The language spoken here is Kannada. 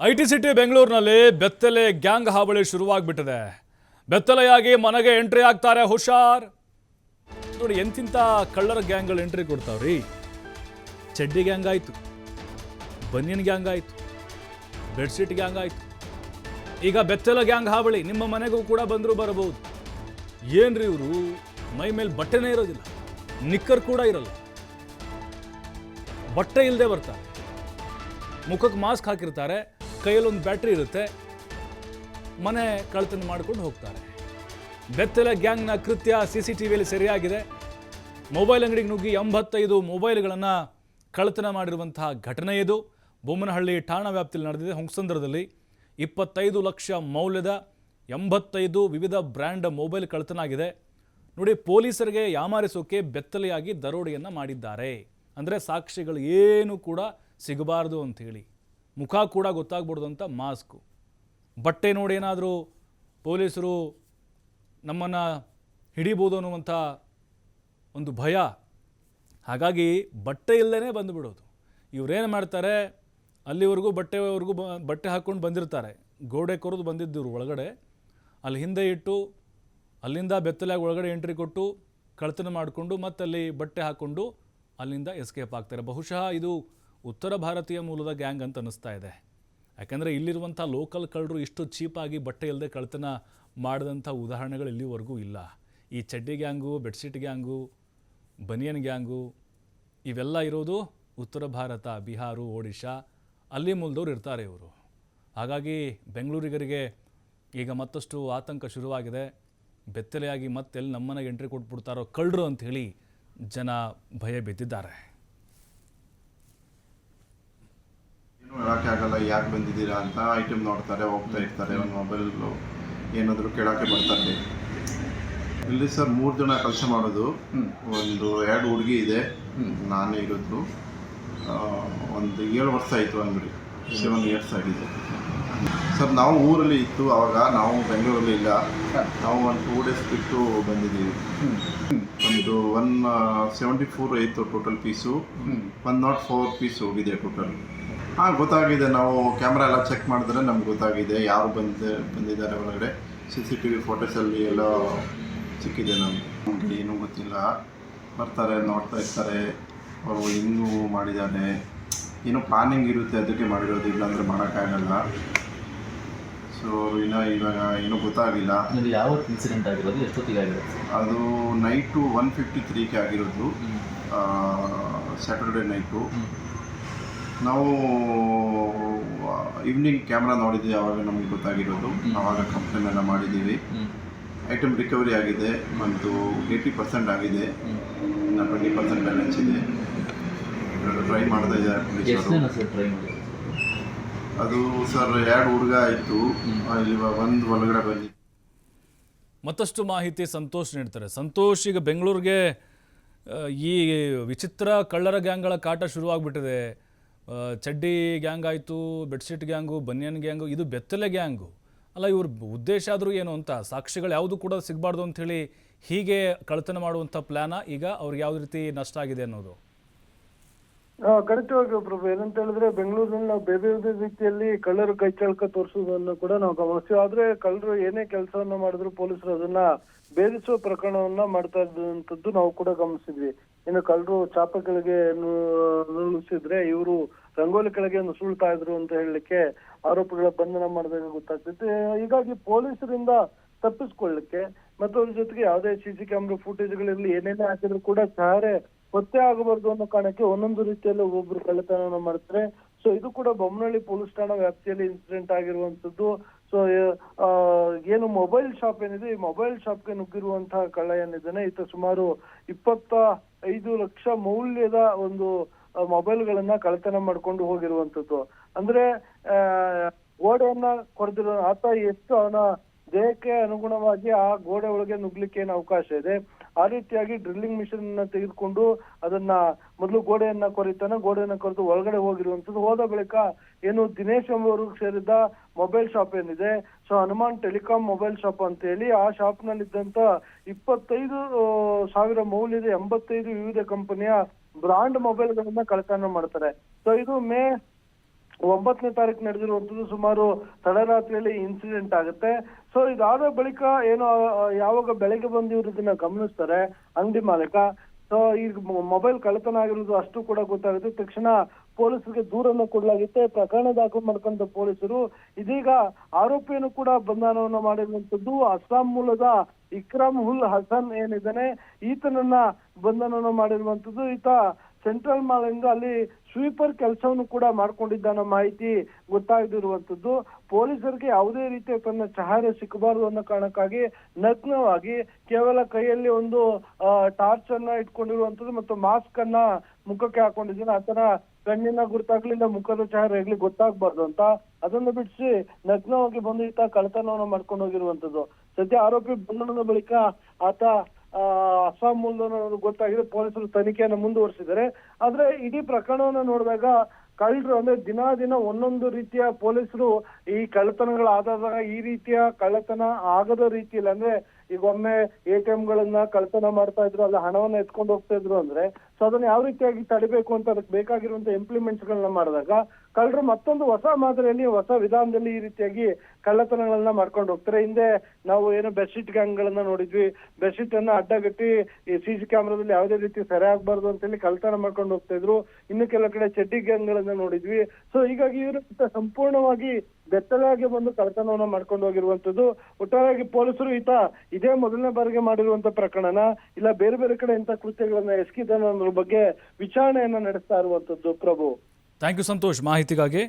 ಐ ಟಿ ಸಿಟಿ ಬೆಂಗಳೂರಿನಲ್ಲಿ ಬೆತ್ತಲೆ ಗ್ಯಾಂಗ್ ಹಾವಳಿ ಶುರುವಾಗ್ಬಿಟ್ಟಿದೆ. ಬೆತ್ತಲೆಯಾಗಿ ಮನೆಗೆ ಎಂಟ್ರಿ ಆಗ್ತಾರೆ ಹುಷಾರ್. ನೋಡಿ, ಎಂತಿಂತ ಕಳ್ಳರ ಗ್ಯಾಂಗ್ಗಳು ಎಂಟ್ರಿ ಕೊಡ್ತಾವ್ರಿ. ಚಡ್ಡಿ ಗ್ಯಾಂಗ್ ಆಯ್ತು, ಬನಿಯನ್ ಗ್ಯಾಂಗ್ ಆಯ್ತು, ಬೆಡ್ಶೀಟ್ ಗ್ಯಾಂಗ್ ಆಯ್ತು. ಈಗ ಬೆತ್ತಲ ಗ್ಯಾಂಗ್ ಹಾವಳಿ, ನಿಮ್ಮ ಮನೆಗೂ ಕೂಡ ಬಂದರೂ ಬರಬಹುದು. ಏನ್ರಿ ಇವರು? ಮೈ ಮೇಲೆ ಬಟ್ಟೆನೇ ಇರೋದಿಲ್ಲ, ನಿಕ್ಕರ್ ಕೂಡ ಇರಲ್ಲ. ಬಟ್ಟೆ ಇಲ್ಲದೆ ಬರ್ತಾರೆ. ಮುಖಕ್ಕೆ ಮಾಸ್ಕ್ ಹಾಕಿರ್ತಾರೆ. ಕೈಯಲ್ಲಿ ಒಂದು ಬ್ಯಾಟ್ರಿ ಇರುತ್ತೆ, ಮನೆ ಕಳ್ತನ ಮಾಡ್ಕೊಂಡು ಹೋಗ್ತಾರೆ. ಬೆತ್ತಲೆ ಗ್ಯಾಂಗ್ನ ಕೃತ್ಯ ಸಿ ಸಿ ಟಿ ವಿಯಲ್ಲಿ ಸೆರೆಯಾಗಿದೆ. ಮೊಬೈಲ್ ಅಂಗಡಿಗೆ ನುಗ್ಗಿ ಎಂಬತ್ತೈದು ಮೊಬೈಲ್ಗಳನ್ನು ಕಳ್ತನ ಮಾಡಿರುವಂತಹ ಘಟನೆ ಇದು. ಬೊಮ್ಮನಹಳ್ಳಿ ಠಾಣಾ ವ್ಯಾಪ್ತಿಯಲ್ಲಿ ನಡೆದಿದೆ ಹೊಂಗಸಂದ್ರದಲ್ಲಿ ಇಪ್ಪತ್ತೈದು ಲಕ್ಷ ಮೌಲ್ಯದ ಎಂಬತ್ತೈದು ವಿವಿಧ ಬ್ರ್ಯಾಂಡ್ ಮೊಬೈಲ್ ಕಳ್ಳತನ ಆಗಿದೆ ನೋಡಿ, ಪೊಲೀಸರಿಗೆ ಯಾಮಾರಿಸೋಕೆ ಬೆತ್ತಲೆಯಾಗಿ ದರೋಡೆಯನ್ನು ಮಾಡಿದ್ದಾರೆ. ಅಂದರೆ ಸಾಕ್ಷಿಗಳು ಏನು ಕೂಡ ಸಿಗಬಾರ್ದು ಅಂಥೇಳಿ ಮುಖ ಕೂಡ ಗೊತ್ತಾಗ್ಬಿಡ್ದು ಅಂತ ಮಾಸ್ಕು. ಬಟ್ಟೆ ನೋಡಿ ಏನಾದರೂ ಪೊಲೀಸರು ನಮ್ಮನ್ನು ಹಿಡಿಬೋದು ಅನ್ನುವಂಥ ಒಂದು ಭಯ. ಹಾಗಾಗಿ ಬಟ್ಟೆ ಇಲ್ಲದೇ ಬಂದುಬಿಡೋದು. ಇವರೇನು ಮಾಡ್ತಾರೆ, ಅಲ್ಲಿವರೆಗೂ ಬಟ್ಟೆವರೆಗೂ ಬ, ಬಟ್ಟೆ ಹಾಕ್ಕೊಂಡು ಬಂದಿರ್ತಾರೆ. ಗೋಡೆ ಕೊರೆದು ಬಂದಿದ್ದವ್ರು ಒಳಗಡೆ. ಅಲ್ಲಿ ಹಿಂದೆ ಇಟ್ಟು, ಅಲ್ಲಿಂದ ಬೆತ್ತಲಾಗಿ ಒಳಗಡೆ ಎಂಟ್ರಿ ಕೊಟ್ಟು ಕಳ್ತನ ಮಾಡಿಕೊಂಡು ಮತ್ತಲ್ಲಿ ಬಟ್ಟೆ ಹಾಕ್ಕೊಂಡು ಅಲ್ಲಿಂದ ಎಸ್ಕೇಪ್ ಆಗ್ತಾರೆ. ಬಹುಶಃ ಇದು ಉತ್ತರ ಭಾರತೀಯ ಮೂಲದ ಗ್ಯಾಂಗ್ ಅಂತ ಅನ್ನಿಸ್ತಾ ಇದೆ. ಯಾಕಂದರೆ ಇಲ್ಲಿರುವಂಥ ಲೋಕಲ್ ಕಳ್ಳರು ಇಷ್ಟು ಚೀಪಾಗಿ ಬಟ್ಟೆ ಇಲ್ಲದೆ ಕಳ್ತನ ಮಾಡಿದಂಥ ಉದಾಹರಣೆಗಳು ಇಲ್ಲಿವರೆಗೂ ಇಲ್ಲ. ಈ ಚಡ್ಡಿ gang, bedsheet gang, banian gang, ಇವೆಲ್ಲ ಇರೋದು ಉತ್ತರ ಭಾರತ, ಬಿಹಾರು, ಒಡಿಶಾ ಅಲ್ಲಿ ಮೂಲದವ್ರು ಇರ್ತಾರೆ ಇವರು. ಹಾಗಾಗಿ ಬೆಂಗಳೂರಿಗರಿಗೆ ಈಗ ಮತ್ತಷ್ಟು ಆತಂಕ ಶುರುವಾಗಿದೆ. ಬೆತ್ತಲೆಯಾಗಿ ಮತ್ತೆಲ್ಲಿ ನಮ್ಮನೆಗೆ ಎಂಟ್ರಿ ಕೊಟ್ಬಿಡ್ತಾರೋ ಕಳ್ಳರು ಅಂಥೇಳಿ ಜನ ಭಯ ಬಿದ್ದಿದ್ದಾರೆ ಏನು ಹೇಳಕ್ಕೆ ಆಗಲ್ಲ ಯಾಕೆ ಬಂದಿದ್ದೀರಾ ಅಂತ ಐಟಮ್ ನೋಡ್ತಾರೆ ಹೋಗ್ತಾ ಇರ್ತಾರೆ ಒಂದು ಮೊಬೈಲು ಏನಾದರೂ ಕೇಳೋಕ್ಕೆ ಬರ್ತಾರೆ. ಇಲ್ಲಿ ಸರ್ ಮೂರು ಜನ ಕೆಲಸ ಮಾಡೋದು. ಒಂದು ಎರಡು ಹುಡುಗಿ ಇದೆ ನಾನೇ ಇರೋದು. ಒಂದು ಏಳು ವರ್ಷ ಆಯಿತು ಅಂಗಡಿ ಸೆವೆನ್ ಇಯರ್ಸ್ ಆಗಿದೆ. ಸರ್ ನಾವು ಊರಲ್ಲಿ ಇತ್ತು ಆವಾಗ ನಾವು ಬೆಂಗಳೂರಲ್ಲಿ ಇಲ್ಲ. ನಾವು ಒಂದು ಟೂ ಡೇಸ್ ಬಿಟ್ಟು ಬಂದಿದ್ದೀವಿ. ಒಂದು ಒನ್ ಸೆವೆಂಟಿ ಫೋರ್ ಆಯಿತು total piece one not four piece ಹೋಗಿದೆ ಟೋಟಲ್ ಹಾಂ ಗೊತ್ತಾಗಿದೆ. ನಾವು ಕ್ಯಾಮ್ರಾ ಎಲ್ಲ ಚೆಕ್ ಮಾಡಿದ್ರೆ ನಮ್ಗೆ ಗೊತ್ತಾಗಿದೆ. ಯಾರು ಬಂದ ಬಂದಿದ್ದಾರೆ ಒಳಗಡೆ? ಸಿ ಸಿ ಟಿ ವಿ ಫೋಟೋಸಲ್ಲಿ ಎಲ್ಲ ಸಿಕ್ಕಿದೆ ನಮ್ಗೆ. ಏನೂ ಗೊತ್ತಿಲ್ಲ. ಬರ್ತಾರೆ ನೋಡ್ತಾ ಇರ್ತಾರೆ. ಅವರು ಹೆಂಗೂ ಮಾಡಿದ್ದಾರೆ. ಏನು ಪ್ಲಾನಿಂಗ್ ಇರುತ್ತೆ ಅದಕ್ಕೆ ಮಾಡಿರೋದು ಇಲ್ಲಾಂದರೆ ಮಾಡೋಕ್ಕಾಗಲ್ಲ. ಸೊ ಇನ್ನು ಇವಾಗ ಏನೂ ಗೊತ್ತಾಗಿಲ್ಲ. ನಿಮಗೆ ಯಾವತ್ತು ಇನ್ಸಿಡೆಂಟ್ ಆಗಿರೋದು? ಎಷ್ಟೊತ್ತಿಗೆ ಆಗಿರೋದು? ಅದು ನೈಟು ಒನ್ ಫಿಫ್ಟಿ ತ್ರೀಗೆ ಆಗಿರೋದು. ಸ್ಯಾಟರ್ಡೆ ನೈಟು ನಾವು ಈವ್ನಿಂಗ್ ಕ್ಯಾಮ್ರಾ ನೋಡಿದ್ವಿ ಅವಾಗ ನಮಗೆ ಗೊತ್ತಾಗಿರೋದು. ಆವಾಗ ಕಂಪ್ಲೇಂಟ್ ಎಲ್ಲ ಮಾಡಿದ್ದೀವಿ. ಐಟಮ್ ರಿಕವರಿ ಆಗಿದೆ ಒಂದು ಏಯ್ಟಿ ಪರ್ಸೆಂಟ್ ಆಗಿದೆ. ಇನ್ನು ಟ್ವೆಂಟಿ ಪರ್ಸೆಂಟ್ ಬ್ಯಾಲೆನ್ಸ್ ಇದೆ. ಟ್ರೈ ಮಾಡ್ತಾ ಇದ್ದಾರೆ ಪೊಲೀಸರು ಅದು ಸರ್ ಎರಡು ಹುಡುಗ ಆಯಿತು. ಇವಾಗ ಒಂದು ಒಳಗಡೆ ಬಂದಿದ್ದು. ಮತ್ತಷ್ಟು ಮಾಹಿತಿ ಸಂತೋಷ್ ನೀಡ್ತಾರೆ. ಸಂತೋಷ್ ಈಗ ಬೆಂಗಳೂರಿಗೆ ಈ ವಿಚಿತ್ರ ಕಳ್ಳರ ಗ್ಯಾಂಗ್ಗಳ ಕಾಟ ಶುರುವಾಗ್ಬಿಟ್ಟಿದೆ. ಚಡ್ಡಿ ಗ್ಯಾಂಗ್ ಆಯಿತು, ಬೆಡ್ಶೀಟ್ ಗ್ಯಾಂಗು, ಬನಿಯನ್ ಗ್ಯಾಂಗು, ಇದು ಬೆತ್ತಲೆ ಗ್ಯಾಂಗು. ಅಲ್ಲ, ಇವ್ರ ಉದ್ದೇಶ ಆದರೂ ಏನು ಅಂತ, ಸಾಕ್ಷಿಗಳು ಯಾವುದು ಕೂಡ ಸಿಗಬಾರ್ದು ಅಂಥೇಳಿ ಹೀಗೆ ಕಳ್ತನ ಮಾಡುವಂಥ ಪ್ಲಾನ ಈಗ ಅವ್ರಿಗೆ ಯಾವ ರೀತಿ ನಷ್ಟ ಆಗಿದೆ ಅನ್ನೋದು? ಖಂಡಿತವಾಗಿ ಪ್ರಭು. ಏನಂತ ಹೇಳಿದ್ರೆ ಬೆಂಗಳೂರಿನಲ್ಲಿ ನಾವು ಬೇರೆ ಬೇರೆ ರೀತಿಯಲ್ಲಿ ಕಳ್ಳರು ಕೈ ಚಳಕ ತೋರಿಸುವುದನ್ನು ಕೂಡ ನಾವು ಗಮನಿಸ್ತೀವಿ. ಆದ್ರೆ ಕಳ್ಳರು ಏನೇ ಕೆಲಸವನ್ನು ಮಾಡಿದ್ರು ಪೊಲೀಸರು ಅದನ್ನ ಬೇಧಿಸುವ ಪ್ರಕರಣವನ್ನ ಮಾಡ್ತಾ ಇದ್ದಂಥದ್ದು ನಾವು ಕೂಡ ಗಮನಿಸಿದ್ವಿ. ಇನ್ನು ಕಳ್ಳರು ಚಾಪೆ ಕೆಳಗೆ ನು- ನುಸುಳಿಸಿದ್ರೆ ಇವರು ರಂಗೋಲಿ ಕೆಳಗೆ ನುಸುಳ್ತಾ ಇದ್ರು ಅಂತ ಹೇಳಲಿಕ್ಕೆ ಆರೋಪಿಗಳ ಬಂಧನ ಮಾಡಿದಾಗ ಗೊತ್ತಾಗ್ತಿತ್ತು. ಹೀಗಾಗಿ ಪೊಲೀಸರಿಂದ ತಪ್ಪಿಸ್ಕೊಳ್ಳಿಕ್ಕೆ ಮತ್ತು ಅದ್ರ ಜೊತೆಗೆ ಯಾವುದೇ ಸಿ ಸಿ ಕ್ಯಾಮ್ರಾ ಫುಟೇಜ್ಗಳಿರ್ಲಿ ಏನೇನೇ ಹಾಕಿದ್ರು ಕೂಡ ಸಾರೆ ಪತ್ತೆ ಆಗಬಾರ್ದು ಅನ್ನೋ ಕಾರಣಕ್ಕೆ ಒಂದೊಂದು ರೀತಿಯಲ್ಲಿ ಒಬ್ಬೊಬ್ರು ಕಳ್ಳತನ ಮಾಡ್ತಾರೆ. ಸೊ ಇದು ಕೂಡ ಬೊಮ್ಮನಹಳ್ಳಿ ಪೊಲೀಸ್ ಠಾಣಾ ವ್ಯಾಪ್ತಿಯಲ್ಲಿ ಇನ್ಸಿಡೆಂಟ್ ಆಗಿರುವಂತದ್ದು ಸೊ ಏನು ಮೊಬೈಲ್ ಶಾಪ್ ಏನಿದೆ, ಈ ಮೊಬೈಲ್ ಶಾಪ್ಗೆ ನುಗ್ಗಿರುವಂತಹ ಕಳ್ಳ ಏನಿದ್ದಾನೆ ಈತ ಸುಮಾರು ಇಪ್ಪತ್ತ ಐದು ಲಕ್ಷ ಮೌಲ್ಯದ ಒಂದು ಮೊಬೈಲ್ಗಳನ್ನ ಕಳ್ಳತನ ಮಾಡ್ಕೊಂಡು ಹೋಗಿರುವಂತದ್ದು ಅಂದ್ರೆ ಗೋಡೆಯನ್ನ ಕೊರೆದಿರೋ, ಆತ ಎಷ್ಟು ಅವನ ದೇಹಕ್ಕೆ ಅನುಗುಣವಾಗಿ ಆ ಗೋಡೆ ಒಳಗೆ ನುಗ್ಲಿಕ್ಕೆ ಏನು ಅವಕಾಶ ಇದೆ? ಆ ರೀತಿಯಾಗಿ ಡ್ರಿಲ್ಲಿಂಗ್ ಮಿಷನ್ ತೆಗೆದುಕೊಂಡು ಅದನ್ನ ಮೊದಲು ಗೋಡೆಯನ್ನ ಕೊರಿತಾನೆ, ಗೋಡೆಯನ್ನ ಕೊರೆದು ಒಳಗಡೆ ಹೋಗಿರುವಂತದ್ದು ಹೋದ ಬಳಿಕ ಏನು ದಿನೇಶ್ ಎಂಬುವರು ಸೇರಿದ ಮೊಬೈಲ್ ಶಾಪ್ ಏನಿದೆ, so Hanuman telecom mobile shop ಅಂತ ಹೇಳಿ ಆ ಶಾಪ್ ನಲ್ಲಿದ್ದಂತ ಇಪ್ಪತ್ತೈದು ಸಾವಿರ ಮೌಲ್ಯದ ಎಂಬತ್ತೈದು ವಿವಿಧ ಕಂಪನಿಯ ಬ್ರಾಂಡ್ ಮೊಬೈಲ್ಗಳನ್ನ ಕಳ್ತನ ಮಾಡ್ತಾರೆ. ಸೊ ಇದು ಮೇ ಒಂಬತ್ತನೇ ತಾರೀಕು ನಡೆದಿರುವಂತದ್ದು ಸುಮಾರು ತಡರಾತ್ರಿಯಲ್ಲಿ ಇನ್ಸಿಡೆಂಟ್ ಆಗುತ್ತೆ. ಸೊ ಇದಾದ ಬಳಿಕ ಏನು ಯಾವಾಗ ಬೆಳಗ್ಗೆ ಬಂದು ಇವ್ರು ಇದನ್ನ ಗಮನಿಸ್ತಾರೆ, ಅಂಗಡಿ ಮಾಲೀಕ. ಸೊ ಈಗ ಮೊಬೈಲ್ ಕಳ್ಳತನ ಆಗಿರೋದು ಅಷ್ಟು ಕೂಡ ಗೊತ್ತಾಗುತ್ತೆ. ತಕ್ಷಣ ಪೊಲೀಸರಿಗೆ ದೂರನ್ನು ಕೊಡಲಾಗುತ್ತೆ. ಪ್ರಕರಣ ದಾಖಲು ಮಾಡ್ಕೊಂಡ ಪೊಲೀಸರು ಇದೀಗ ಆರೋಪಿಯನ್ನು ಕೂಡ ಬಂಧನವನ್ನು ಮಾಡಿರುವಂತದ್ದು ಅಸ್ಸಾಂ ಮೂಲದ ಇಕ್ರಾಮ್ ಹುಲ್ ಹಸನ್ ಏನಿದ್ದಾನೆ, ಈತನನ್ನ ಬಂಧನವನ್ನು ಮಾಡಿರುವಂತದ್ದು ಈತ ಸೆಂಟ್ರಲ್ ಮಾಲಿಂದ ಅಲ್ಲಿ ಸ್ವೀಪರ್ ಕೆಲಸವನ್ನು ಕೂಡ ಮಾಡ್ಕೊಂಡಿದ್ದಾನ ಮಾಹಿತಿ ಗೊತ್ತಾಗದಿರುವಂತದ್ದು ಪೊಲೀಸರಿಗೆ ಯಾವುದೇ ರೀತಿಯ ತನ್ನ ಚಹರೆ ಸಿಕ್ಕಬಾರದು ಅನ್ನೋ ಕಾರಣಕ್ಕಾಗಿ ನಗ್ನವಾಗಿ ಕೇವಲ ಕೈಯಲ್ಲಿ ಒಂದು ಟಾರ್ಚ್ ಅನ್ನ ಇಟ್ಕೊಂಡಿರುವಂತದ್ದು ಮತ್ತು ಮಾಸ್ಕ್ ಅನ್ನ ಮುಖಕ್ಕೆ ಹಾಕೊಂಡಿದ್ದಾನೆ. ಆತನ ಕಣ್ಣಿನ ಗುರುತಾಗ್ಲಿಲ್ಲ ಮುಖದ ಚಹರೆ ಆಗ್ಲಿ ಗೊತ್ತಾಗ್ಬಾರ್ದು ಅಂತ. ಅದನ್ನು ಬಿಡಿಸಿ ನಗ್ನವಾಗಿ ಬಂದು ಈತ ಕಳತನವನ್ನು ಮಾಡ್ಕೊಂಡು ಹೋಗಿರುವಂತದ್ದು ಸದ್ಯ ಆರೋಪಿ ಬಂಧನದ ಬಳಿಕ ಆತ ಅಸ್ಸಾಂ ಮೂಲದವರು ಗೊತ್ತಾಗಿದೆ, ಪೊಲೀಸರು ತನಿಖೆಯನ್ನು ಮುಂದುವರಿಸಿದ್ದಾರೆ. ಆದ್ರೆ ಇಡೀ ಪ್ರಕರಣವನ್ನು ನೋಡಿದಾಗ ಕಳ್ಳರು ಅಂದ್ರೆ ದಿನ ದಿನ ಒಂದೊಂದು ರೀತಿಯ ಪೊಲೀಸರು ಈ ಕಳ್ಳತನಗಳಾದಾಗ ಈ ರೀತಿಯ ಕಳ್ಳತನ ಆಗದ ರೀತಿಯಲ್ಲಿ ಅಂದ್ರೆ ಈಗ ಒಮ್ಮೆ ಎ ಟಿ ಗಳನ್ನ ಕಳ್ತನ ಮಾಡ್ತಾ ಇದ್ರು, ಅಲ್ಲ ಹಣವನ್ನ ಎತ್ಕೊಂಡು ಹೋಗ್ತಾ ಇದ್ರು ಅಂದ್ರೆ, ಸೊ ಅದನ್ನ ಯಾವ ರೀತಿಯಾಗಿ ತಡಿಬೇಕು ಅಂತ ಅದಕ್ಕೆ ಬೇಕಾಗಿರುವಂತ ಇಂಪ್ಲಿಮೆಂಟ್ಸ್ ಗಳನ್ನ ಮಾಡಿದಾಗ, ಕಳ್ಳರು ಮತ್ತೊಂದು ಹೊಸ ಮಾದರಿಯಲ್ಲಿ, ಹೊಸ ವಿಧಾನದಲ್ಲಿ ಈ ರೀತಿಯಾಗಿ ಕಳ್ಳತನಗಳನ್ನ ಮಾಡ್ಕೊಂಡು ಹೋಗ್ತಾರೆ. ಹಿಂದೆ ನಾವು ಏನು ಬೆಡ್ಶೀಟ್ ಗ್ಯಾಂಗ್ ಗಳನ್ನ ನೋಡಿದ್ವಿ. ಬೆಡ್ಶೀಟ್ ಅನ್ನ ಅಡ್ಡಗಟ್ಟಿ ಸಿ ಸಿ ಕ್ಯಾಮ್ರಾದಲ್ಲಿ ಯಾವುದೇ ರೀತಿ ಸೆರೆ ಆಗ್ಬಾರ್ದು ಅಂತೇಳಿ ಕಳ್ಳತನ ಮಾಡ್ಕೊಂಡು ಹೋಗ್ತಾ ಇದ್ರು. ಇನ್ನು ಕೆಲವು ಕಡೆ ಚಡ್ಡಿ ಗ್ಯಾಂಗ್ ಗಳನ್ನ ನೋಡಿದ್ವಿ. ಸೊ ಹೀಗಾಗಿ ಇವರು ಸಂಪೂರ್ಣವಾಗಿ ಬೆತ್ತಲಾಗಿ ಬಂದು ಕಳ್ತನವನ್ನ ಮಾಡ್ಕೊಂಡು ಹೋಗಿರುವಂತದ್ದು ಒಟ್ಟಾರೆಯಾಗಿ ಪೊಲೀಸರು ಈತ ಇದೇ ಮೊದಲನೇ ಬಾರಿಗೆ ಮಾಡಿರುವಂತ ಪ್ರಕರಣನ, ಇಲ್ಲ ಬೇರೆ ಬೇರೆ ಕಡೆ ಇಂಥ ಕೃತ್ಯಗಳನ್ನ ಎಸಗಿದ್ದಾನೆ ಅನ್ನೋದ್ರ ಬಗ್ಗೆ ವಿಚಾರಣೆಯನ್ನ ನಡೆಸ್ತಾ ಇರುವಂತದ್ದು ಪ್ರಭು. ಥ್ಯಾಂಕ್ ಯು ಸಂತೋಷ್ ಮಾಹಿತಿಗಾಗಿ